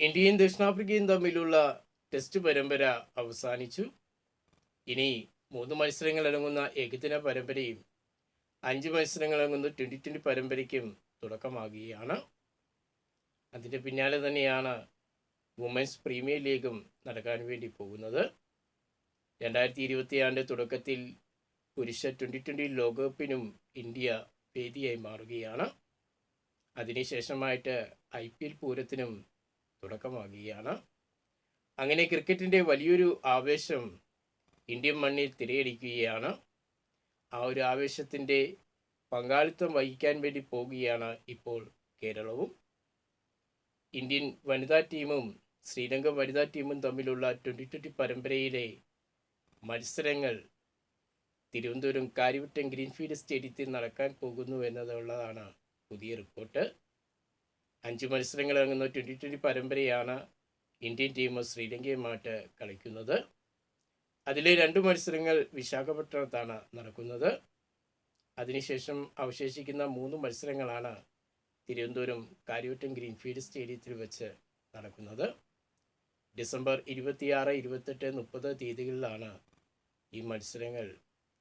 ഇന്ത്യയും ദക്ഷിണാഫ്രിക്കയും തമ്മിലുള്ള ടെസ്റ്റ് പരമ്പര അവസാനിച്ചു. ഇനി മൂന്ന് മത്സരങ്ങൾ അടങ്ങുന്ന ഏകദിന പരമ്പരയും അഞ്ച് മത്സരങ്ങൾ അടങ്ങുന്ന ട്വന്റി ട്വന്റി പരമ്പരയ്ക്കും തുടക്കമാകുകയാണ്. അതിന്റെ പിന്നാലെ തന്നെയാണ് വുമൻസ് പ്രീമിയർ ലീഗും നടക്കാൻ വേണ്ടി പോകുന്നത്. രണ്ടായിരത്തി ഇരുപത്തിയാറിന്റെ തുടക്കത്തിൽ പുരുഷ ട്വന്റി ട്വന്റി ലോകകപ്പിനും ഇന്ത്യ വേദിയായി മാറുകയാണ്. അതിനുശേഷമായിട്ട് ഐ പി എൽ പൂരത്തിനും തുടക്കമാകുകയാണ്. അങ്ങനെ ക്രിക്കറ്റിന്റെ വലിയൊരു ആവേശം ഇന്ത്യൻ മണ്ണിൽ തിരയടിക്കുകയാണ്. ആ ഒരു ആവേശത്തിന്റെ പങ്കാളിത്തം വഹിക്കാൻ വേണ്ടി പോകുകയാണ് ഇപ്പോൾ കേരളവും. ഇന്ത്യൻ വനിതാ ടീമും ശ്രീലങ്ക വനിതാ ടീമും തമ്മിലുള്ള ട്വന്റി ട്വന്റി പരമ്പരയിലെ മത്സരങ്ങൾ തിരുവനന്തപുരം കാര്യവട്ടം ഗ്രീൻഫീൽഡ് സ്റ്റേഡിയത്തിൽ നടക്കാൻ പോകുന്നു എന്നതുള്ളതാണ് പുതിയ റിപ്പോർട്ട്. അഞ്ച് മത്സരങ്ങൾ ഇറങ്ങുന്ന ട്വന്റി ട്വന്റി പരമ്പരയാണ് ഇന്ത്യൻ ടീം ശ്രീലങ്കയുമായിട്ട് കളിക്കുന്നത്. അതിലെ രണ്ട് മത്സരങ്ങൾ വിശാഖപട്ടണത്താണ് നടക്കുന്നത്. അതിനുശേഷം അവശേഷിക്കുന്ന മൂന്ന് മത്സരങ്ങളാണ് തിരുവനന്തപുരം കാര്യവട്ടം ഗ്രീൻഫീൽഡ് സ്റ്റേഡിയത്തിൽ വെച്ച് നടക്കുന്നത്. ഡിസംബർ ഇരുപത്തിയാറ് ഇരുപത്തെട്ട് മുപ്പത് തീയതികളിലാണ് ഈ മത്സരങ്ങൾ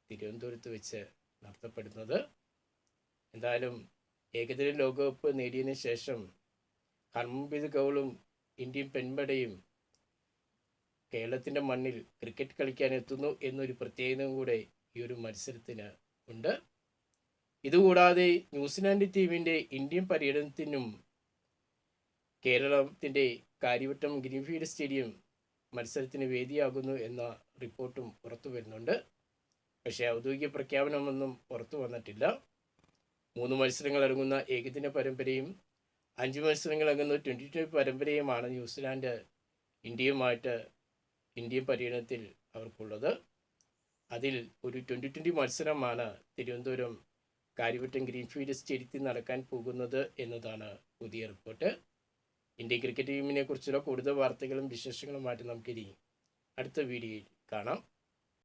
തിരുവനന്തപുരത്ത് വെച്ച് നടത്തപ്പെടുന്നത്. എന്തായാലും ഏകദിന ലോകകപ്പ് നേടിയതിനു ശേഷം ഹർമൻപ്രീത് കൗളും ഇന്ത്യൻ പെൺപടയും കേരളത്തിന്റെ മണ്ണിൽ ക്രിക്കറ്റ് കളിക്കാൻ എത്തുന്നു എന്നൊരു പ്രത്യേകതയും കൂടെ ഈ ഒരു മത്സരത്തിന് ഉണ്ട്. ഇതുകൂടാതെ ന്യൂസിലാൻഡ് ടീമിന്റെ ഇന്ത്യൻ പര്യടനത്തിനും കേരളത്തിന്റെ കാര്യവട്ടം ഗ്രീൻഫീൽഡ് സ്റ്റേഡിയം മത്സരത്തിന് വേദിയാകുന്നു എന്ന റിപ്പോർട്ടും പുറത്തു വരുന്നുണ്ട് പക്ഷേ ഔദ്യോഗിക പ്രഖ്യാപനമൊന്നും പുറത്തു വന്നിട്ടില്ല മൂന്ന് മത്സരങ്ങൾ അടങ്ങുന്ന ഏകദിന പരമ്പരയും അഞ്ച് മത്സരങ്ങൾ അടങ്ങുന്ന ട്വന്റി ട്വന്റി പരമ്പരയുമാണ് ന്യൂസിലാൻഡ് ഇന്ത്യയുമായിട്ട് ഇന്ത്യ പര്യടനത്തിൽ അവർക്കുള്ളത്. അതിൽ ഒരു ട്വന്റി ട്വന്റി മത്സരമാണ് തിരുവനന്തപുരം കാര്യവട്ടം ഗ്രീൻഫീൽഡ് സ്റ്റേഡിയത്തിൽ നടക്കാൻ പോകുന്നത് എന്നതാണ് പുതിയ റിപ്പോർട്ട്. ഇന്ത്യൻ ക്രിക്കറ്റ് ടീമിനെ കുറിച്ചുള്ള കൂടുതൽ വാർത്തകളും വിശേഷങ്ങളുമായിട്ട് നമുക്കിനി അടുത്ത വീഡിയോയിൽ കാണാം.